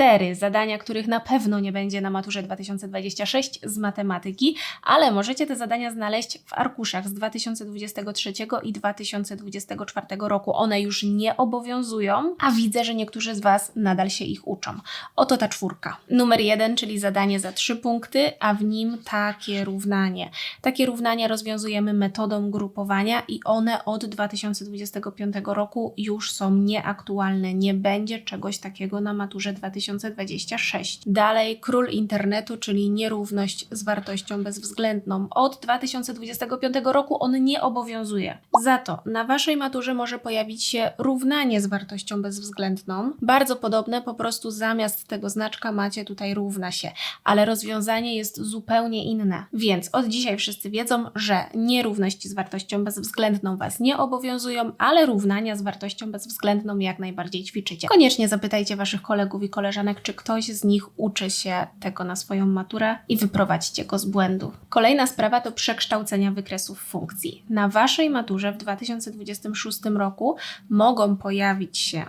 cztery zadania, których na pewno nie będzie na maturze 2026 z matematyki, ale możecie te zadania znaleźć w arkuszach z 2023 i 2024 roku. One już nie obowiązują, a widzę, że niektórzy z Was nadal się ich uczą. Oto ta czwórka. Numer jeden, czyli zadanie za trzy punkty, a w nim takie równanie. Takie równania rozwiązujemy metodą grupowania i one od 2025 roku już są nieaktualne. Nie będzie czegoś takiego na maturze 2026. Dalej, król internetu, czyli nierówność z wartością bezwzględną. Od 2025 roku on nie obowiązuje. Za to na Waszej maturze może pojawić się równanie z wartością bezwzględną. Bardzo podobne, po prostu zamiast tego znaczka macie tutaj równa się, ale rozwiązanie jest zupełnie inne. Więc od dzisiaj wszyscy wiedzą, że nierówności z wartością bezwzględną Was nie obowiązują, ale równania z wartością bezwzględną jak najbardziej ćwiczycie. Koniecznie zapytajcie Waszych kolegów i koleżanek, czy ktoś z nich uczy się tego na swoją maturę i wyprowadźcie go z błędu. Kolejna sprawa to przekształcenia wykresów funkcji. Na Waszej maturze w 2026 roku mogą pojawić się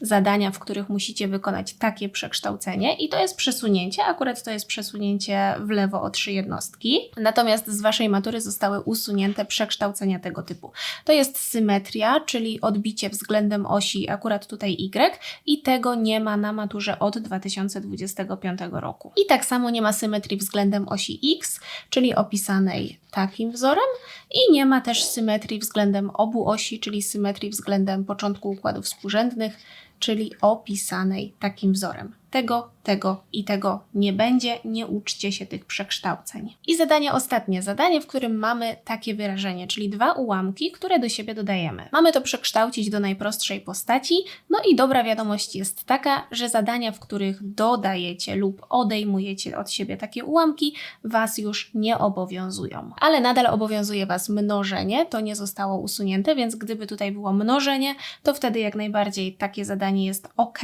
zadania, w których musicie wykonać takie przekształcenie i to jest przesunięcie, akurat to jest przesunięcie w lewo o trzy jednostki. Natomiast z Waszej matury zostały usunięte przekształcenia tego typu. To jest symetria, czyli odbicie względem osi akurat tutaj Y i tego nie ma na maturze od 2025 roku. I tak samo nie ma symetrii względem osi X, czyli opisanej takim wzorem i nie ma też symetrii względem obu osi, czyli symetrii względem początku układów współrzędnych, czyli opisanej takim wzorem. Tego, tego i tego nie będzie, nie uczcie się tych przekształceń. I zadanie ostatnie, zadanie, w którym mamy takie wyrażenie, czyli dwa ułamki, które do siebie dodajemy. Mamy to przekształcić do najprostszej postaci, no i dobra wiadomość jest taka, że zadania, w których dodajecie lub odejmujecie od siebie takie ułamki, Was już nie obowiązują. Ale nadal obowiązuje Was mnożenie, to nie zostało usunięte, więc gdyby tutaj było mnożenie, to wtedy jak najbardziej takie zadanie jest ok.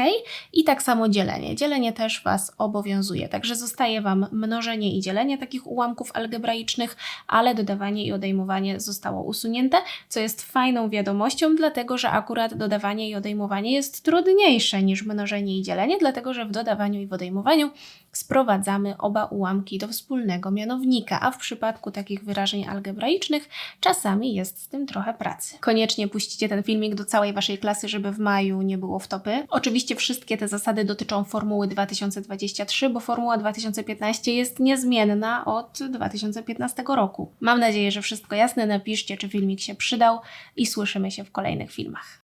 I tak samo dzielenie. Dzielenie też Was obowiązuje, także zostaje Wam mnożenie i dzielenie takich ułamków algebraicznych, ale dodawanie i odejmowanie zostało usunięte, co jest fajną wiadomością, dlatego że akurat dodawanie i odejmowanie jest trudniejsze niż mnożenie i dzielenie, dlatego że w dodawaniu i w odejmowaniu sprowadzamy oba ułamki do wspólnego mianownika, a w przypadku takich wyrażeń algebraicznych czasami jest z tym trochę pracy. Koniecznie puścicie ten filmik do całej Waszej klasy, żeby w maju nie było wtopy. Oczywiście wszystkie te zasady dotyczą formuły 2023, bo formuła 2015 jest niezmienna od 2015 roku. Mam nadzieję, że wszystko jasne. Napiszcie, czy filmik się przydał i słyszymy się w kolejnych filmach.